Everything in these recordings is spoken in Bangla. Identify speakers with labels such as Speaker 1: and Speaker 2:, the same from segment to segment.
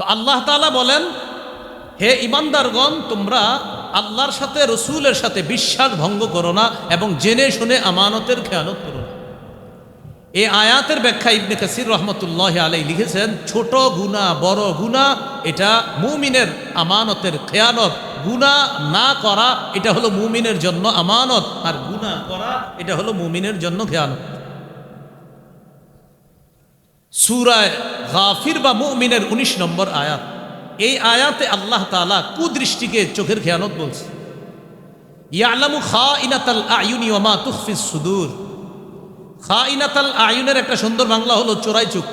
Speaker 1: তো আল্লাহ তালা বলেন, হে ইমানদারগণ তোমরা আল্লাহর সাথে, রসুলের সাথে বিশ্বাস ভঙ্গ করো না এবং জেনে শুনে আমানতের খেয়ানত করো না। এই আয়াতের ব্যাখ্যা ইবনে কাসির রহমতুল্লাহ আলাই লিখেছেন, ছোট গুণা বড় গুণা এটা মুমিনের আমানতের খেয়ানত। গুণা না করা, এটা হলো মুমিনের জন্য আমানত। আর গুণা করা, এটা হলো মুমিনের জন্য খেয়ানত। সুরায় গাফির বা মুমিনের ১৯ নম্বর আয়াত। এই আয়াতে আল্লাহ তাআলা কুদৃষ্টিকে চোখের খেয়ানত বলছে। ইয়ালামু খা ইনাতাল আয়ুনি ওমা তুখফিস সুদূর। খা ইনাতাল আয়ুনের একটা সুন্দর বাংলা হলো চোরাই চোখ।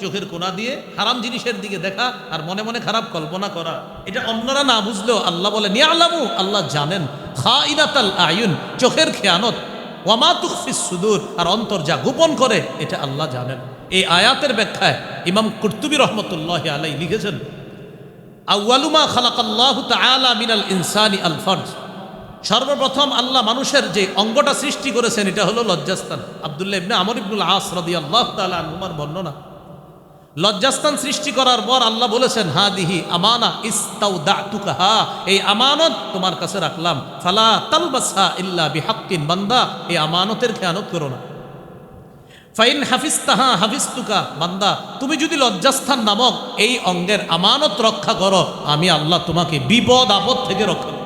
Speaker 1: চোখের কোনা দিয়ে হারাম জিনিসের দিকে দেখা আর মনে মনে খারাপ কল্পনা করা। এটা অন্যরা না বুঝলেও আল্লাহ বলে নিয়ালামু আল্লাহ জানেন খা ইনাতাল আয়ুন চোখের খেয়ানত। ওয়ামা তুফিস সুদূর, আর অন্তর যা গোপন করে, এটা আল্লাহ জানেন। এই আয়াতের ব্যাখ্যায় ইমাম কুর্তুবী রহমতুল্লাহ আলাই লিখেছেন আউয়ালুমা খালাকাল্লাহু তাআলা মিনাল ইনসানি আল ফরজ। সর্বপ্রথম আল্লাহ মানুষের যে অঙ্গটা সৃষ্টি করেছেন, এটা হলো লজ্জাস্তান আব্দুল্লাহ ইবনে আমর ইবনুল আস রাদিয়াল্লাহু তাআলা আনহুমার বর্ণনা। লজ্জাস্তান সৃষ্টি করার পর আল্লাহ বলেছেন হা দিহি আমানা ইস্তাউদাতুকাহা এই আমানত তোমার কাছে রাখলাম। ফালা তালবাসা ইল্লা বিহাক্কিন বান্দা, এই আমানতের খেয়ানত করো না। ফাইন হাফিজ তাহা হাফিজ তুকা বান্দা, তুমি যদি লজ্জাস্থান নামক এই অঙ্গের আমানত রক্ষা করো, আমি আল্লাহ তোমাকে বিপদ আপদ থেকে রক্ষা করো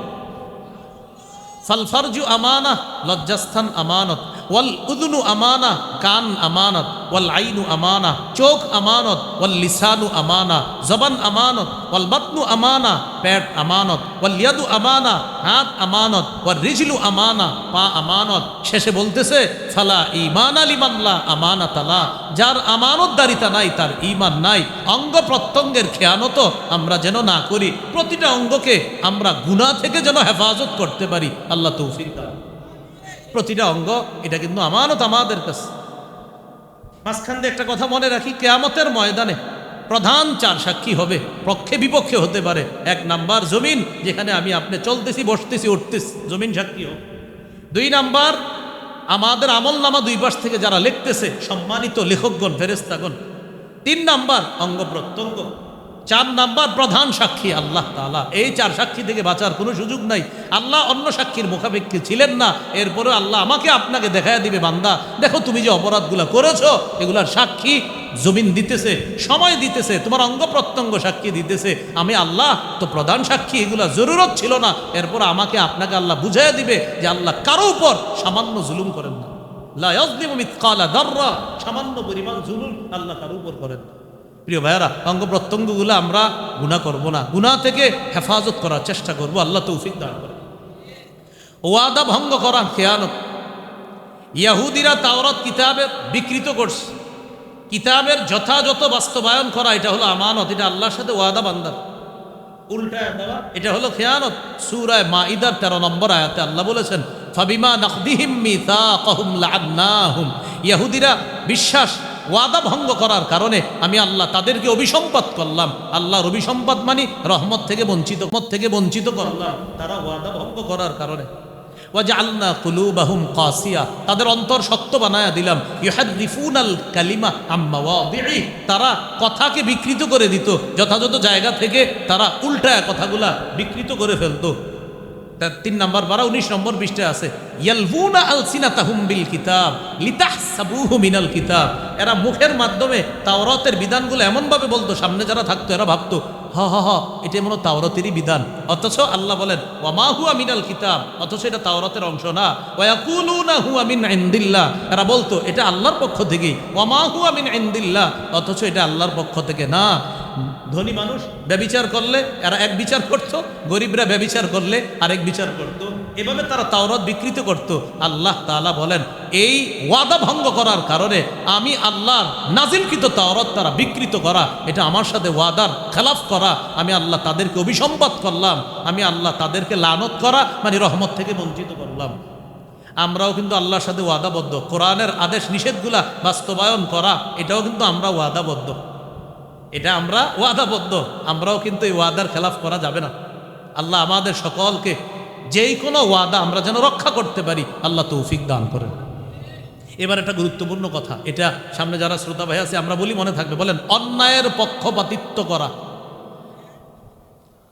Speaker 1: ফালফারজু আমানা, লজ্জাস্থান আমানত। ওয়াল উদুনু আমানা, কান আমানত, ওয়াল আইনু আমানা, চোখ আমানত, ওয়াল লিসানু আমানা, জবান আমানত, ওয়াল বাতনু আমানা, পেট আমানত, ওয়াল ইয়াদু আমানা, হাত আমানত, ওয়াল রিজলু আমানা, পা আমানত। শেষে বলতেছে, ফালা ইমান আলিমাল্লা আমানা তালা যার আমানতদারিতা নাই, তার ইমান নাই। অঙ্গ প্রত্যঙ্গের খেয়ানত আমরা যেন না করি। প্রতিটা অঙ্গকে আমরা গুনাহ থেকে যেন হেফাজত করতে পারি। আল্লাহ তৌফিক প্রতিটা অঙ্গ, এটা কিন্তু আমানত আমাদের কাছে। মাঝখান দিয়ে একটা কথা মনে রাখি, কেয়ামতের ময়দানে প্রধান চার সাক্ষী হবে, পক্ষে বিপক্ষে হতে পারে। এক নাম্বার জমিন, যেখানে আমি আপনি চলতেছি, বসতেছি, উঠতেছি, জমিন সাক্ষী হোক। দুই নাম্বার, আমাদের আমল নামা দুই পাশ থেকে যারা লিখতেছে, সম্মানিত লেখকগণ ফেরেস্তাগণ তিন নাম্বার, অঙ্গ প্রত্যঙ্গ। চার নাম্বার প্রধান সাক্ষী আল্লাহ তাআলা। এই চার সাক্ষী থেকে বাঁচার কোনো সুযোগ নাই। আল্লাহ অন্য সাক্ষীর মুখাপেক্ষী ছিলেন না। এরপরে আল্লাহ আমাকে আপনাকে দেখায় দিবে, বান্দা। দেখো তুমি যে অপরাধগুলো করেছ, এগুলার সাক্ষী জমিন দিতেছে, সময় দিতেছে, তোমার অঙ্গ প্রত্যঙ্গ সাক্ষী দিতেছে। আমি আল্লাহ, তো প্রধান সাক্ষী, এগুলা জরুরত ছিল না। এরপর আমাকে আপনাকে আল্লাহ বুঝাই দিবে যে আল্লাহ কারও উপর সামান্য জুলুম করেন না। সামান্য পরিমাণ জুলুম আল্লাহ কারও উপর করেন না। প্রিয় ভাইয়ারা অঙ্গ প্রত্যঙ্গগুলো আমরা গুণা করব না। গুণা থেকে হেফাজত করার চেষ্টা করব আল্লাহ তৌফিক দান করে ওয়াদা ভঙ্গ করা খেয়ানত। ইয়াহুদিরা তাওরাত কিতাবে বিকৃত করছে। কিতাবের যথাযথ বাস্তবায়ন করা এটা হলো আমানত এটা আল্লাহর সাথে ওয়াদা বান্দার। উল্টায় দেওয়া। এটা হলো খেয়ানত। সুরায় মাইদার তেরো নম্বর আয়াতে আল্লাহ বলেছেন ফাবিমা নখদিহিম মিথাকাহুম লাআন্নাহুম ইহুদিরা বিশ্বাস ওয়াদা ভঙ্গ করার কারণে আমি আল্লাহ তাদেরকে অভিসম্পাদ করলাম। আল্লাহর অভিসম্পাদ মানি রহমত থেকে বঞ্চিত, রহমত থেকে বঞ্চিত করলাম। তারা ওয়াদা ভঙ্গ করার কারণে। ওয়াজআলনা কুলুবাহুম কাসিয়া। তাদের অন্তর শক্ত বানায়া দিলাম। ইউহাদ্দিফুনাল কালিমা আম্মা ওয়াদিহি তারা কথাকে বিকৃত করে দিত। যথাযথ জায়গা থেকে তারা উল্টায় কথাগুলা বিকৃত করে ফেলতো। তার তিন নম্বর বারা, উনিশ নম্বর পৃষ্ঠে আছে ইয়ালভুনা আলসিনা তাহুম বিল কিতাব, লিতাহসাবুহু মিনাল কিতাব। এরা মুখের মাধ্যমে তাওরাতের বিধানগুলো এমনভাবে বলতো, সামনে যারা থাকতো, এরা ভাবতো, হ হ হ এটা মনে তাওরাতেরই বিধান। অথচ আল্লাহ বলেন, ওয়ামা হুয়া মিনাল কিতাব, অথচ এটা তাওরাতের অংশ না। ওয়াকুলুনা হুয়া মিন ইনদিল্লাহ। এরা বলতো, এটা আল্লাহর পক্ষ থেকে ওয়ামা হুয়া মিন ইনদিল্লাহ, অথচ এটা আল্লাহর পক্ষ থেকে না। ধনী মানুষ ব্যবিচার করলে, এরা এক বিচার করত, গরিবরা ব্যবিচার করলে আরেক বিচার করত। এভাবে তারা তাওরত বিকৃত করত। আল্লাহ তাআলা বলেন, এই ওয়াদা ভঙ্গ করার কারণে আমি আল্লাহর নাজিলকৃত তাওরত তারা বিকৃত করা, এটা আমার সাথে ওয়াদার খেলাফ করা, আমি আল্লাহ তাদেরকে অভিসম্পাদ করলাম, আমি আল্লাহ তাদেরকে লানত করা মানে রহমত থেকে বঞ্চিত করলাম। আমরাও কিন্তু আল্লাহর সাথে ওয়াদাবদ্ধ। কোরআনের আদেশ নিষেধগুলা বাস্তবায়ন করা, এটাও কিন্তু আমরা ওয়াদাবদ্ধ। এটা আমরা ওয়াদাবদ্ধ। আমরাও কিন্তু এই ওয়াদার খেলাফ করা যাবে না। আল্লাহ আমাদের সকলকে যেই কোনো ওয়াদা আমরা যেন রক্ষা করতে পারি, আল্লাহ তৌফিক দান করেন। এবার একটা গুরুত্বপূর্ণ কথা, এটা সামনে যারা শ্রোতা ভাই আছে, আমরা বলি মনে থাকবে, বলেন, অন্যায়ের পক্ষপাতিত্ব করা।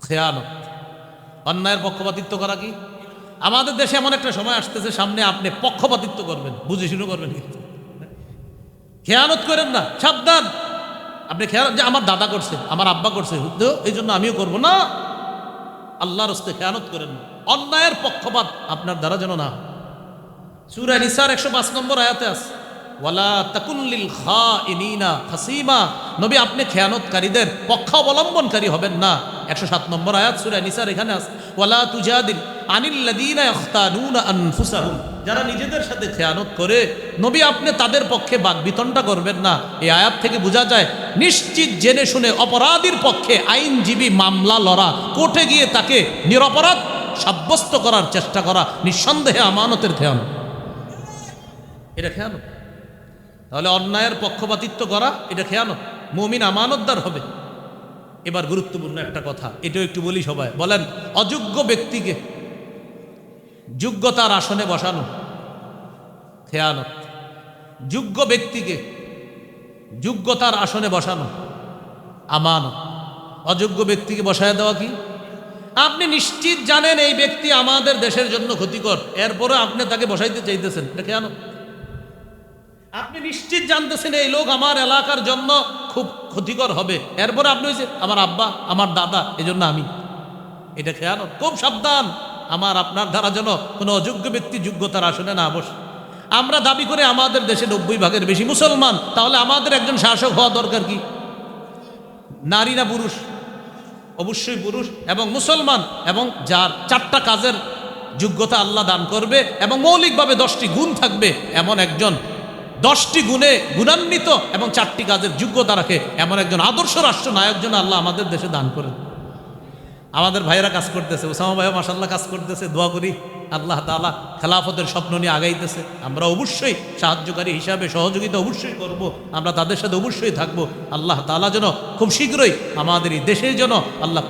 Speaker 1: খেয়ানত। অন্যায়ের পক্ষপাতিত্ব করা কি? আমাদের দেশে এমন একটা সময় আসতেছে, সামনে আপনি পক্ষপাতিত্ব করবেন, বুঝে শুরু করবেন কিন্তু। খেয়ানত করেন না, সাবধান। আপনি খেয়াল যে আমার দাদা করছে, আমার আব্বা করছে, তো এই জন্য আমিও করব না। আল্লাহর হস্তে খেয়ানত করেন। অন্যায়ের পক্ষপাত আপনার দ্বারা যেন না সুরা নিসার একশো পাঁচ নম্বর আয়াতে আছে, ওয়ালা তাকুল্লিল খা ইনিনা হাসিমা নবী, আপনি খেয়ানতকারীদের পক্ষ অবলম্বনকারী হবেন না। একশো সাত নম্বর আয়াত সুরা নিসার এখানে আছে, ওয়ালা তুজাদিল যারা নিজেদের সাথে খেয়ানত করে, নবী আপনি তাদের পক্ষে বাগবিতনটা করবেন না। এই আয়াত থেকে বোঝা যায়, নিশ্চিত জেনে শুনে অপরাধীর পক্ষে আইনজীবী মামলা লড়া, কোর্টে গিয়ে তাকে নিরপরাধ সাব্যস্ত করার চেষ্টা করা নিঃসন্দেহে আমানতের খেয়ানত। এটা খেয়ানত। তাহলে অন্যায়ের পক্ষপাতিত্ব করা, এটা খেয়ানত। মুমিন আমানতদার হবে। এবার গুরুত্বপূর্ণ একটা কথা, এটাও একটু বলি সবাই। বলেন, অযোগ্য ব্যক্তিকে যোগ্যতার আসনে বসানো। খেয়ানত। যোগ্য ব্যক্তিকে যোগ্যতার আসনে বসানো। আমানত। অযোগ্য ব্যক্তিকে বসায় দেওয়া কি? আপনি নিশ্চিত জানেন এই ব্যক্তি আমাদের দেশের জন্য ক্ষতিকর। এরপরে আপনি তাকে বসাইতে চাইতেছেন। এটা খেয়ানত। আপনি নিশ্চিত জানতেছেন এই লোক আমার এলাকার জন্য খুব ক্ষতিকর হবে। এরপরে আপনি হয়েছে আমার আব্বা, আমার দাদা এই জন্য আমি। এটা খেয়াল খুব সাবধান। আমার আপনার দ্বারা যেন কোনো অযোগ্য ব্যক্তি যোগ্যতার আসনে না বসে। আমরা দাবি করে আমাদের দেশে নব্বই ভাগের বেশি মুসলমান, তাহলে আমাদের একজন শাসক হওয়া দরকার কি? নারী না পুরুষ? অবশ্যই পুরুষ এবং মুসলমান এবং যার চারটা কাজের যোগ্যতা আল্লাহ দান করবে এবং মৌলিকভাবে দশটি গুণ থাকবে এমন একজন। দশটি গুণে গুণান্বিত এবং চারটি কাজের যোগ্যতা রাখে এমন একজন আদর্শ রাষ্ট্র নায়ক যেন আল্লাহ আমাদের দেশে দান করেন। আমাদের ভাইয়েরা কাজ করতেছে ওসামা ভাইও মাসাল্লাহ কাজ করতেছে, দোয়া করি আল্লাহ তালা খেলাফতের স্বপ্ন নিয়ে আগাইতেছে। আমরা অবশ্যই সাহায্যকারী হিসাবে সহযোগিতা অবশ্যই করব, আমরা তাদের সাথে অবশ্যই থাকব। আল্লাহ তালা যেন খুব শীঘ্রই আমাদের এই দেশের জন্য আল্লাহ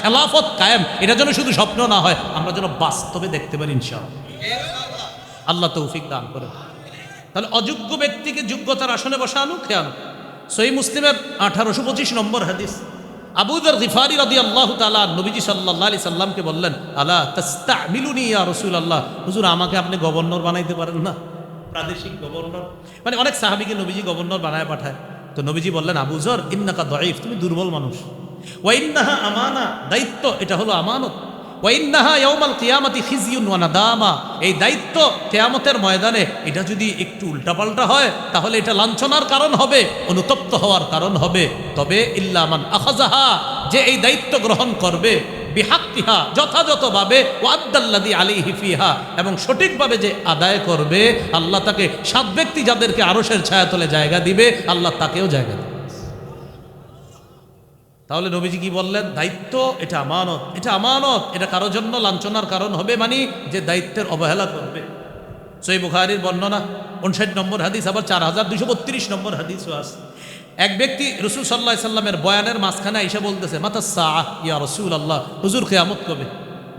Speaker 1: খেলাফত কায়েম, এটা যেন শুধু স্বপ্ন না হয়, আমরা যেন বাস্তবে দেখতে পারি ইনশাআল্লাহ। আল্লাহ তৌফিক দান করে। তাহলে অযোগ্য ব্যক্তিকে যোগ্যতার আসনে বসানো, খেয়ানো। সই মুসলিমের আঠারোশো পঁচিশ নম্বর হাদিস। আবুদর গিফারি রাদি আল্লাহ তালা নবীজি সাল্লাহ আলি সাল্লামকে বললেন আল্লাহ তাস্তা মিলুনি ইয়া রসুল আল্লাহ হুজুর, আমাকে আপনি গভর্নর বানাইতে পারেন না? প্রাদেশিক গভর্নর। মানে অনেক সাহাবিকে নবীজি গভর্নর বানায় পাঠায়। তো নবীজি বললেন আবুজর ইন্নাকা দঈফ, তুমি দুর্বল মানুষ। ওয়াইন্নাহা আমানা, দায়িত্ব এটা হলো আমানত। ওয়াইন্নাহা ইয়াউমাল কিয়ামাতি খিজিউন ওয়া নাদামা। এই দায়িত্ব কিয়ামতের ময়দানে এটা যদি একটু উল্টাপাল্টা হয়, তাহলে এটা লাঞ্ছনার কারণ হবে, অনুতপ্ত হওয়ার কারণ হবে। তবে ইল্লামান আখাজাহা যে এই দায়িত্ব গ্রহণ করবে বিহাক্তিহা যথাযথভাবে ওয়াদ্দাল্লাদি আলী হিফিহা এবং সঠিকভাবে যে আদায় করবে, আল্লাহ তাকে সাত ব্যক্তি যাদেরকে আরসের ছায়াতলে জায়গা দিবে, আল্লাহ তাকেও জায়গা দেবে। তাহলে নবীজি কি বললেন? দায়িত্ব, এটা আমানত। এটা আমানত, এটা কারও জন্য লাঞ্ছনার কারণ হবে মানে যে দায়িত্বের অবহেলা করবে। সই বুখারির বর্ণনা, উনষাট নম্বর হাদিস, আবার চার হাজার দুশো বত্রিশ নম্বর হাদিসও আছে। এক ব্যক্তি রসুল সাল্লাহ সাল্লামের বয়ানের মাঝখানে এসে বলতেছে মাতা সাহ ইয়া রসুল আল্লাহ হুজুর কেয়ামত কবে?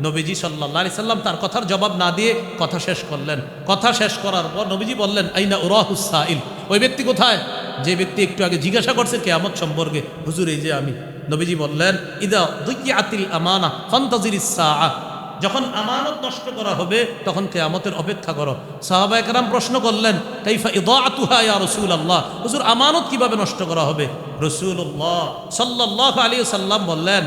Speaker 1: নবীজি সাল্লাহ সাল্লাম তার কথার জবাব না দিয়ে কথা শেষ করলেন। কথা শেষ করার পর নবীজি বললেন, আইনা উরাহুসাইল ওই ব্যক্তি কোথায়? যে ব্যক্তি একটু আগে জিজ্ঞাসা করছে কেয়ামত সম্পর্কে, হুজুর, এই যে আমি। নবীজি বললেন, ইদা দুইয়াতিল আমানা ফন্তাজির যখন আমানত নষ্ট করা হবে, তখন কেয়ামতের অপেক্ষা করো। সাহাবা একরাম প্রশ্ন করলেন, কাইফা ইদাআতুহা ইয়া রাসূলুল্লাহ? হুজুর, আমানত কীভাবে নষ্ট করা হবে? রাসূলুল্লাহ সাল্লাল্লাহু আলাইহি সাল্লাম বললেন,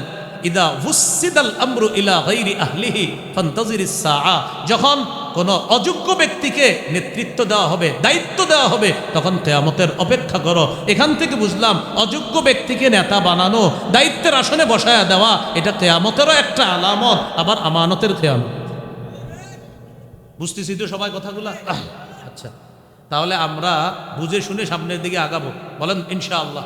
Speaker 1: ইদা হুসিদাল আমরু ইলা গাইরি আহলিহি ফান্তাজিরিস সাআ। যখন কোন অযোগ্য ব্যক্তিকে নেতৃত্ব দেওয়া হবে, দায়িত্ব দেওয়া হবে, তখন কেয়ামতের অপেক্ষা করো। এখান থেকে বুঝলাম, অযোগ্য ব্যক্তিকে নেতা বানানো, দায়িত্বের আসনে বসায়া দেওয়া, এটা কেয়ামতেরও একটা আলামত, আবার আমানতের খেয়ামত বুঝতেছি তো সবাই কথাগুলা? আচ্ছা। তাহলে আমরা বুঝে শুনে সামনের দিকে আগাবো। বলেন, ইনশাআল্লাহ।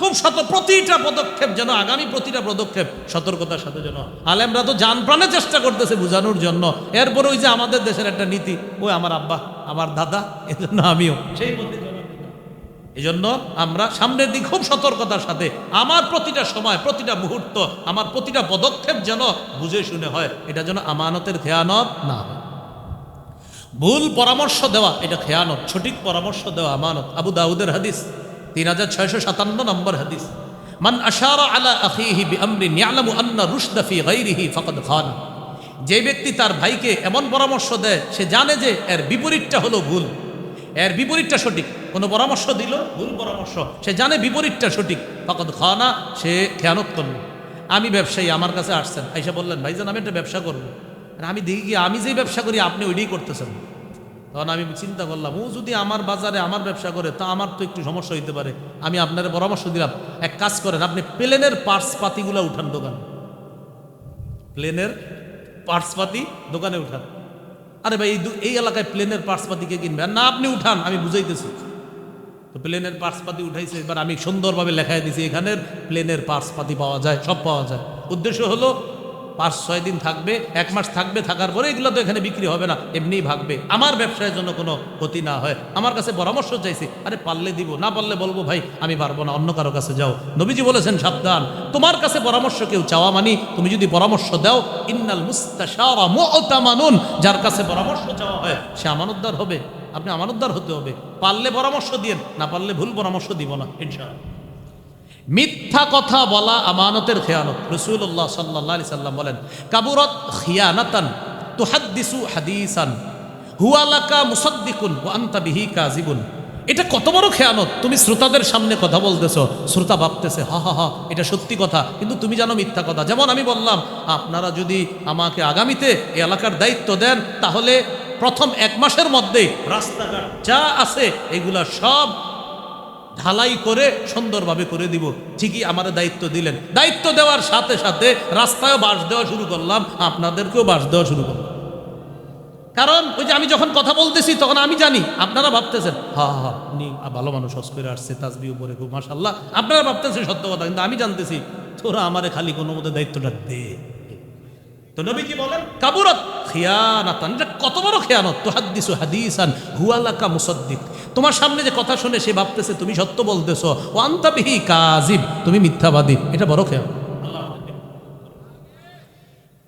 Speaker 1: খুব শত প্রতিটা পদক্ষেপ যেন, আগামী প্রতিটা পদক্ষেপ সতর্কতার সাথে যেন, আলেমরা তো যান প্রাণে চেষ্টা করতেছে বোঝানোর জন্য। এরপরে ওই যে আমাদের দেশের একটা নীতি, ওই আমার আব্বা, আমার দাদা, এজন্য আমিও। সেই মধ্যে এই জন্য। আমরা সামনের দিক খুব সতর্কতার সাথে, আমার প্রতিটা সময়, প্রতিটা মুহূর্ত, আমার প্রতিটা পদক্ষেপ যেন বুঝে শুনে হয়, এটা যেন আমানতের খেয়ানত না হয়। ভুল পরামর্শ দেওয়া, এটা খেয়ানত, সঠিক পরামর্শ দেওয়া আমানত। আবু দাউদের হাদিস তিন হাজার ছয়শো সাতান্ন নম্বর হাদিস। মান আশারা আলা আখিহি বিআমরিন ইয়ালামু আন্না রুশদা ফি গায়রিহি ফাকাদ খানা। যে ব্যক্তি তার ভাইকে এমন পরামর্শ দেয়, সে জানে যে এর বিপরীতটা হলো ভুল। এর বিপরীতটা সঠিক। কোনো পরামর্শ দিল, ভুল পরামর্শ। সে জানে বিপরীতটা সঠিক। ফকদ খানা, সে খেয়ানত আমি ব্যবসায়ী, আমার কাছে আসছেন। আইসা বললেন, ভাইজান, আমি একটা ব্যবসা করব। আমি দেখি আমি যেই ব্যবসা করি, আপনি ওইটাই করতেছেন। তখন আমি চিন্তা করলাম, ও যদি আমার বাজারে আমার ব্যবসা করে, তা আমার তো একটু সমস্যা হইতে পারে। আমি আপনার পরামর্শ দিলাম, এক কাজ করেন, আপনি প্লেনের পার্টস পাতিগুলো উঠান দোকান। প্লেনের পার্টস পাতি দোকানে উঠান। আরে ভাই, এই এলাকায় প্লেনের পার্টস পাতি কে কিনবে? না, আপনি উঠান, আমি বুঝাইতেছি। তো প্লেনের পার্টস পাতি উঠাইছে, এবার আমি সুন্দরভাবে লেখাই দিছি, এখানের প্লেনের পার্টস পাতি পাওয়া যায়, সব পাওয়া যায়। উদ্দেশ্য হলো পাঁচ, ছয় দিন থাকবে, এক মাস থাকবে, থাকার পরে এগুলো তো এখানে বিক্রি হবে না, এমনিই ভাগবে। আমার ব্যবসায়ের জন্য কোনো ক্ষতি না হয়। আমার কাছে পরামর্শ চাইছি, আরে পারলে দিব, না পারলে বলব, ভাই, আমি পারব না, অন্য কারও কাছে যাও। নবীজি বলেছেন, সাবধান। তোমার কাছে পরামর্শ কেউ চাওয়া মানি, তুমি যদি পরামর্শ দাও, ইন্নাল মুস্তাশারা মুতামানুন যার কাছে পরামর্শ চাওয়া হয়, সে আমানতদার হবে। আপনি আমানতদার হতে হবে। পারলে পরামর্শ দিয়েন, না পারলে ভুল পরামর্শ দিব না, ইনশাআল্লাহ। মিথ্যা কথা বলা আমানতের খেয়ানত। রসুল্লাহ সাল্লাহ আলি সাল্লাম বলেন, কাবুরত খিয়ানাতান তুহাদ্দিসু হাদিসান হুয়ালাকা মুসাদ্দিকুন ও আন্তা বিহি কাজিবুন এটা কত বড় খেয়ানত। তুমি শ্রোতাদের সামনে কথা বলতেছো, শ্রোতা ভাবতেছে, হা হা হা, এটা সত্যি কথা, কিন্তু তুমি জানো মিথ্যা কথা। যেমন আমি বললাম, আপনারা যদি আমাকে আগামীতে এলাকার দায়িত্ব দেন, তাহলে প্রথম এক মাসের মধ্যে রাস্তাঘাট যা আছে, এগুলা সব ঢালাই করে সুন্দরভাবে করে দিব। ঠিকই আমার দায়িত্ব দিলেন। দায়িত্ব দেওয়ার সাথে সাথে রাস্তায় বাস দেওয়া শুরু করলাম, আপনাদেরকেও বাস দেওয়া শুরু করলাম। কারণ ওই যে আমি যখন কথা বলতেছি তখন আমি জানি, আপনারা ভাবতেছেন, হা হা উনি ভালো মানুষ হস করে আসছে, তাজবি উপরে খুব মাসাল্লাহ আপনারা ভাবতেছেন সত্য কথা, কিন্তু আমি জানতেছি, তোরা আমারে খালি কোনো মতো দায়িত্বটা দে। তো নবী কি বলেন? কাবুরত খিয়ানাতান। কত বড় খেয়ানত? তো হাদিসু হাদিসান হুয়ালাকা মুসাদ্দিক। তোমার সামনে যে কথা শুনে সে ভাবতেছে, তুমি সত্য বলতেছো। ও আন্তাবিহি কাজিব তুমি মিথ্যাবাদী। এটা বড় খেয়াল।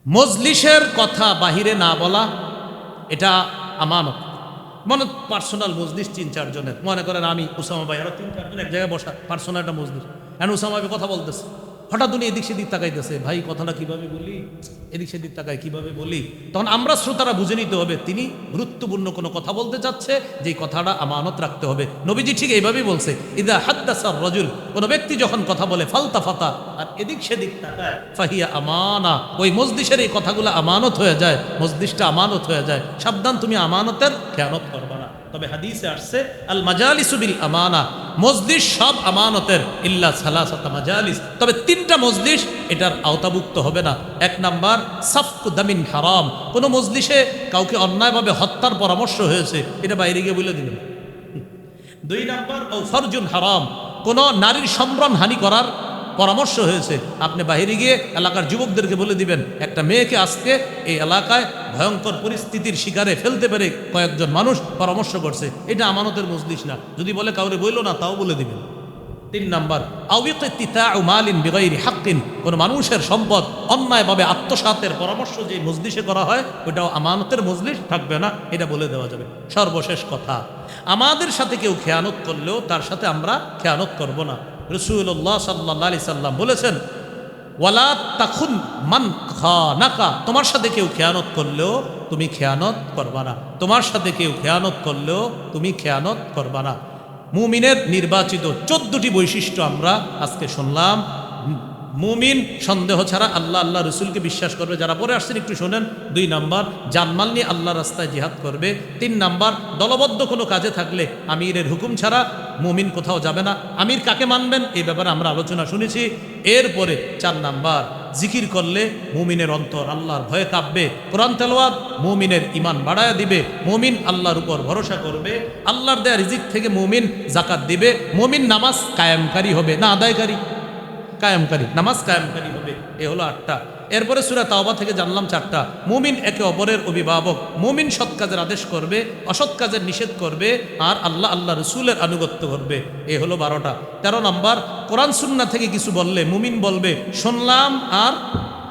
Speaker 1: মজলিসের কথা বাহিরে না বলা, এটা আমানত। মনে, পার্সোনাল মজলিস তিন চারজনের। মনে করেন আমি, উসামা ভাই, আরও তিন চারজন এক জায়গায় বসা, পার্সোনাল একটা মজলিস। এখন উসামা ভাই কথা বলতেছে? হঠাৎ উনি এদিক সেদিক তাকাইতেছে, ভাই, কথাটা কীভাবে বলি এদিক সেদিক তাকাই কীভাবে বলি তখন আমরা শ্রোতারা বুঝে নিতে হবে, তিনি গুরুত্বপূর্ণ কোনো কথা বলতে চাচ্ছে যে কথাটা আমানত রাখতে হবে। নবীজি ঠিক এইভাবেই বলছে, ইদা হাদ্দাসার রজুল। কোনো ব্যক্তি যখন কথা বলে, ফালতা ফাতা, আর এদিক সেদিক তাকায়, ফাহিয়া আমানা, ওই মসজিষের এই কথাগুলো আমানত হয়ে যায় মসজিষটা আমানত হয়ে যায়। সাবধান, তুমি আমানতের খেয়ানত করবা না। তবে হাদিসে আসছে আল মাজালিসুবিল আমানা মসজিদ সব আমানতের ইল্লা সালাসাতা মাজালিস। তবে তিনটা মসজিদ এটার আওতাভুক্ত হবে না। এক নাম্বার, সাফকু দামিন হারাম। কোনো মসজিদে কাউকে অন্যায়ভাবে হত্যার পরামর্শ হয়েছে, এটা বাইরে গিয়ে বলে দিলেন দুই নাম্বার ও ফরজুন হারাম। কোনো নারীর সম্ভ্রম হানি করার পরামর্শ হয়েছে, আপনি বাহিরে গিয়ে এলাকার যুবকদেরকে বলে দিবেন, একটা মেয়েকে আজকে এই এলাকায় ভয়ঙ্কর পরিস্থিতির শিকারে ফেলতে পেরে কয়েকজন মানুষ পরামর্শ করছে। এটা আমানতের মজলিস না। যদি বলে কাউরে বইল না, তাও বলে দিবেন। তিন নাম্বার মালিন বিগাইরি হাক্কিন। কোনো মানুষের সম্পদ অন্যায়ভাবে আত্মসাতের পরামর্শ যে মজলিসে করা হয় ওটাও আমানতের মজলিস থাকবে না, এটা বলে দেওয়া যাবে। সর্বশেষ কথা, আমাদের সাথে কেউ খেয়ানত করলেও তার সাথে আমরা খেয়ানত করব না। রসুল্লাহ সাল্লাহ সাল্লাম বলেছেন, ওয়ালা তাখুন মান খানাকা। তোমার সাথে কেউ খেয়ানত করলেও তুমি খেয়ানত করবা না। তোমার সাথে কেউ খেয়ানত করলেও তুমি খেয়ানত করবা না। মুমিনের নির্বাচিত চোদ্দটি বৈশিষ্ট্য আমরা আজকে শুনলাম। মুমিন, সন্দেহ ছাড়া আল্লাহ আল্লাহ রসুলকে বিশ্বাস করবে। যারা পরে আসছেন, একটু শোনেন। দুই নাম্বার, জানমাল নিয়ে আল্লাহ রাস্তায় জিহাদ করবে। তিন নাম্বার, দলবদ্ধ কোনো কাজে থাকলে আমিরের হুকুম ছাড়া মুমিন কোথাও যাবে না। আমির কাকে মানবেন? এই ব্যাপারে আমরা আলোচনা শুনেছি। এরপরে চার নাম্বার, জিকির করলে মুমিনের অন্তর আল্লাহর ভয়ে কাঁপবে। কোরআন তেলোয়াত মুমিনের ইমান বাড়ায় দিবে। মুমিন আল্লাহর উপর ভরসা করবে। আল্লাহর দেয়া রিজিক থেকে মুমিন জাকাত দিবে। মুমিন নামাজ কায়েমকারী হবে, না আদায়কারী। কায়েমকারী নামাজ কায়েমকারী হবে, এ হলো আটটা। এরপরে সুরা তাওবা থেকে জানলাম চারটা। মুমিন একে অপরের অভিভাবক, মুমিন সৎ কাজের আদেশ করবে, অসৎ কাজের নিষেধ করবে, আর আল্লাহ আল্লাহ রসুলের আনুগত্য করবে, এ হলো বারোটা। তেরো নম্বর, কোরআন সুন্না থেকে কিছু বললে মুমিন বলবে, শুনলাম আর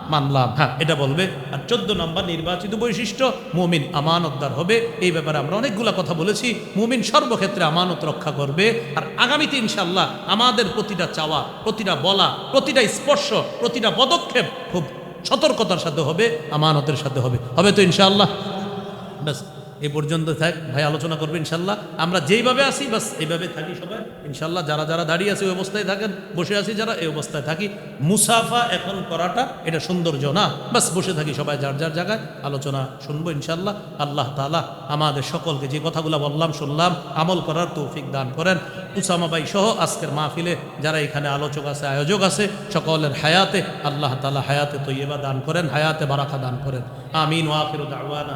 Speaker 1: মানলাম। হ্যাঁ এটা বলবে। আর চোদ্দ নম্বর নির্বাচিত বৈশিষ্ট্য, মুমিন আমানতদার হবে। এই ব্যাপারে আমরা অনেকগুলা কথা বলেছি। মুমিন সর্বক্ষেত্রে আমানত রক্ষা করবে। আর আগামীতে ইনশাল্লাহ আমাদের প্রতিটা চাওয়া, প্রতিটা বলা, প্রতিটা স্পর্শ, প্রতিটা পদক্ষেপ খুব সতর্কতার সাথে হবে, আমানতের সাথে হবে। হবে তো ইনশাল্লাহ ব্যাস। এই পর্যন্ত থাক, ভাই আলোচনা করবে ইনশাল্লাহ। আমরা যেইভাবে আসি বাস এইভাবে থাকি সবাই। ইনশাল্লাহ যারা যারা দাঁড়িয়ে আছে ওই অবস্থায় থাকেন, বসে আছি যারা, এই অবস্থায় থাকি। মুসাফা এখন করাটা, এটা সৌন্দর্য না। বাস বসে থাকি সবাই যার যার জায়গায়। আলোচনা শুনব ইনশাল্লাহ। আল্লাহ তালা আমাদের সকলকে যে কথাগুলো বললাম, শুনলাম, আমল করার তৌফিক দান করেন। উসামা ভাই সহ আজকের মাহফিলে যারা এখানে আলোচক আছে, আয়োজক আছে, সকলের হায়াতে, আল্লাহ তালা হায়াতে তৈবা দান করেন, হায়াতে বারাখা দান করেন। আমিন ওয়াফির দাওয়ানা